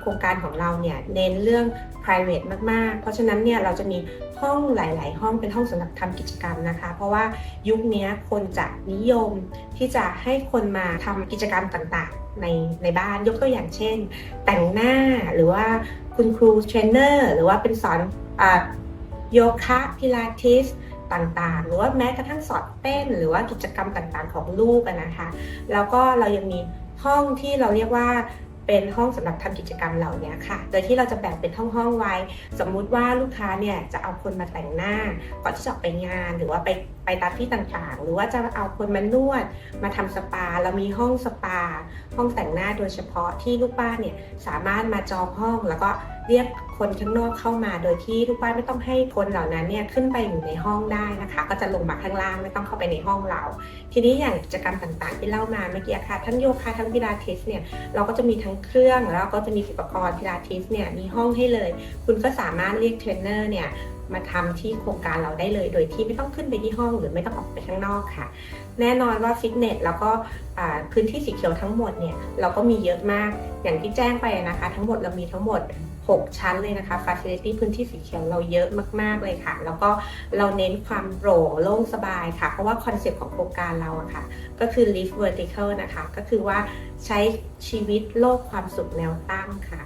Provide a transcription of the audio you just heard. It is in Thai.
โครงการของเราเนี่ยเน้นเรื่อง private มาก ๆ เพราะฉะนั้นเนี่ยเราจะมีห้องหลาย ๆ ห้องเป็นห้องสำหรับทำกิจกรรมนะคะ เพราะว่ายุคนี้คนจะนิยมที่จะให้คนมาทำกิจกรรมต่าง ๆ ในในบ้านยกตัวอย่างเช่น แต่งหน้าหรือว่าคุณครูเทรนเนอร์หรือว่าเป็นสอนอโยคะพิลาทิสต่างๆ หรือว่าแม้กระทั่งสอนเต้น หรือว่ากิจกรรมต่างๆ ของลูกนะคะ แล้วก็เรายังมีห้องที่เราเรียกว่า เป็นห้องสำหรับทำกิจกรรมเหล่านี้ค่ะ โดยที่เราจะแบ่งเป็นห้องๆไว้ สมมุติว่าลูกค้าเนี่ยจะเอาคนมาแต่งหน้าก่อนที่จะไปงาน หรือว่าไปไปตามที่ต่างๆ หรือว่าจะเอาคนมานวด มาทำสปา เรามีห้องสปา ห้องแต่งหน้าโดยเฉพาะที่ลูกบ้านเนี่ยสามารถมาจองห้องแล้วก็ เรียกคนข้างนอกเข้ามา โดยที่ทุกบ้านไม่ต้องให้คนเหล่านั้นเนี่ยขึ้นไปอยู่ในห้องได้นะคะ ก็จะลงมาข้างล่างไม่ต้องเข้าไปในห้องเรา ทีนี้อย่างกิจกรรมต่างๆ ที่เล่ามาเมื่อกี้ค่ะทั้งโยคะทั้งพิลาทิสเนี่ยเราก็จะมีทั้งเครื่องแล้วก็จะมีอุปกรณ์พิลาทิสเนี่ยมีห้องให้เลย คุณก็สามารถเรียกเทรนเนอร์เนี่ย มาทำที่โครงการเราได้เลย โดยที่ไม่ต้องขึ้นไปที่ห้องหรือไม่ต้องออกไปข้างนอกค่ะ แน่นอนว่าฟิตเนสแล้วก็พื้นที่สีเขียวทั้งหมดเนี่ยเราก็มีเยอะมากอย่างที่แจ้งไปนะคะ ทั้งหมดเรามีทั้งหมด 6 ชั้นเลยนะคะ Facility พื้นที่สีเขียวเราเยอะมาก ๆ เลยค่ะ แล้วก็เราเน้นความโปร่งโล่งสบายค่ะ เพราะว่าคอนเซ็ปต์ของโครงการเราอะค่ะ ก็คือ live vertical นะคะ ก็คือว่าใช้ชีวิตโลกความสุขแนวตั้งค่ะ